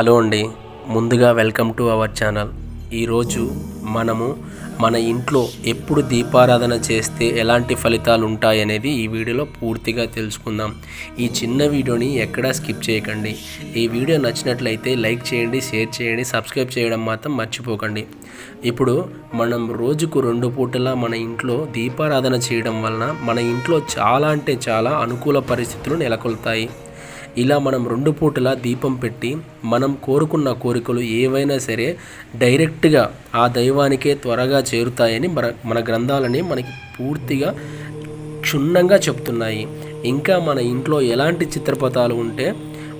Hello అండి. ముందుగా welcome to our channel. ఈరోజు మనము మన ఇంట్లో ఎప్పుడు దీపారాధన చేస్తే ఎలాంటి ఫలితాలు ఉంటాయనేది ఈ వీడియోలో పూర్తిగా తెలుసుకుందాం. ఈ చిన్న వీడియోని ఎక్కడా స్కిప్ చేయకండి. ఈ వీడియో నచ్చినట్లయితే లైక్ చేయండి షేర్ చేయండి సబ్స్క్రైబ్ చేయడం మాత్రం మర్చిపోకండి. ఇప్పుడు మనం రోజుకు రెండు పూటలా మన ఇంట్లో దీపారాధన చేయడం వలన మన ఇంట్లో చాలా అంటే చాలా అనుకూల పరిస్థితులు నెలకొల్తాయి. ఇలా మనం రెండు పూటలా దీపం పెట్టి మనం కోరుకున్న కోరికలు ఏవైనా సరే డైరెక్ట్గా ఆ దైవానికే త్వరగా చేరుతాయని మన మన గ్రంథాలని మనకి పూర్తిగా క్షుణ్ణంగా చెప్తున్నాయి. ఇంకా మన ఇంట్లో ఎలాంటి చిత్రపటాలు ఉంటే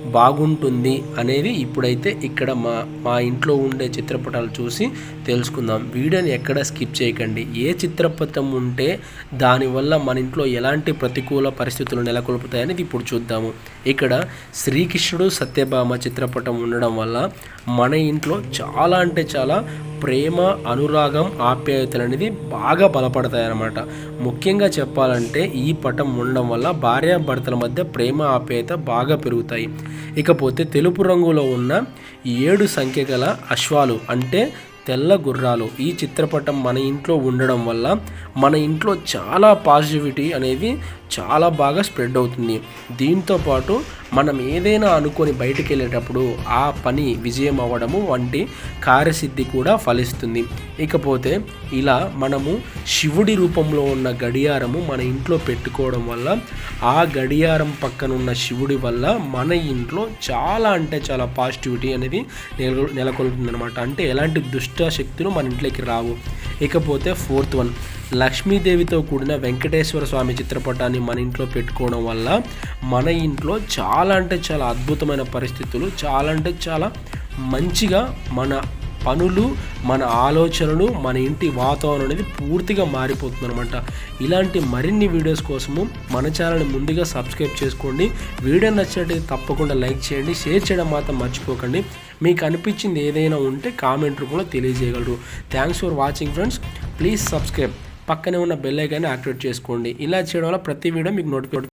బాగుంటుంది అనేది ఇప్పుడైతే ఇక్కడ మా మా ఇంట్లో ఉండే చిత్రపటాలు చూసి తెలుసుకుందాం. వీడియోని ఎక్కడ స్కిప్ చేయకండి. ఏ చిత్రపటం ఉంటే దానివల్ల మన ఇంట్లో ఎలాంటి ప్రతికూల పరిస్థితులు నెలకొల్పుతాయనేది ఇప్పుడు చూద్దాము. ఇక్కడ శ్రీకృష్ణుడు సత్యభామ చిత్రపటం ఉండడం వల్ల మన ఇంట్లో చాలా అంటే చాలా ప్రేమ అనురాగం ఆప్యాయతలు అనేది బాగా బలపడతాయి అన్నమాట ముఖ్యంగా చెప్పాలంటే ఈ పటం ఉండడం వల్ల భార్యాభర్తల మధ్య ప్రేమ ఆప్యాయత బాగా పెరుగుతాయి. ఇకపోతే తెలుపు రంగులో ఉన్న ఏడు సంఖ్య గల అశ్వాలు అంటే తెల్ల గుర్రాలు ఈ చిత్రపటం మన ఇంట్లో ఉండడం వల్ల మన ఇంట్లో చాలా పాజిటివిటీ అనేది చాలా బాగా స్ప్రెడ్ అవుతుంది. దీంతో పాటు మనం ఏదైనా అనుకొని బయటికి వెళ్ళేటప్పుడు ఆ పని విజయం అవ్వడము వంటి కార్యసిద్ధి కూడా ఫలిస్తుంది. ఇకపోతే ఇలా మనము శివుడి రూపంలో ఉన్న గడియారము మన ఇంట్లో పెట్టుకోవడం వల్ల ఆ గడియారం పక్కన ఉన్న శివుడి వల్ల మన ఇంట్లో చాలా అంటే చాలా పాజిటివిటీ అనేది నెల నెలకొల్పుతుంది అనమాట అంటే ఎలాంటి దుష్ శక్తులు మన ఇంట్లోకి రావు. ఇకపోతే ఫోర్త్ వన్. లక్ష్మీదేవితో కూడిన వెంకటేశ్వర స్వామి చిత్రపటాన్ని మన ఇంట్లో పెట్టుకోవడం వల్ల మన ఇంట్లో చాలా అంటే చాలా అద్భుతమైన పరిస్థితులు చాలా అంటే చాలా మంచిగా మన పనులు మన ఆలోచనలు మన ఇంటి వాతావరణం అనేది పూర్తిగా మారిపోతుంది అనమాట ఇలాంటి మరిన్ని వీడియోస్ కోసము మన ఛానల్ని ముందుగా సబ్స్క్రైబ్ చేసుకోండి. వీడియో నచ్చినట్టయితే తప్పకుండా లైక్ చేయండి. షేర్ చేయడం మాత్రం మర్చిపోకండి. మీకు అనిపించింది ఏదైనా ఉంటే కామెంట్ రూపంలో తెలియజేయగలరు. Thanks for watching friends please subscribe పక్కనే ఉన్న బెల్ ఐకాన్ని యాక్టివేట్ చేసుకోండి. ఇలా చేయడం వల్ల ప్రతి వీడియో మీకు నోటిఫికేట్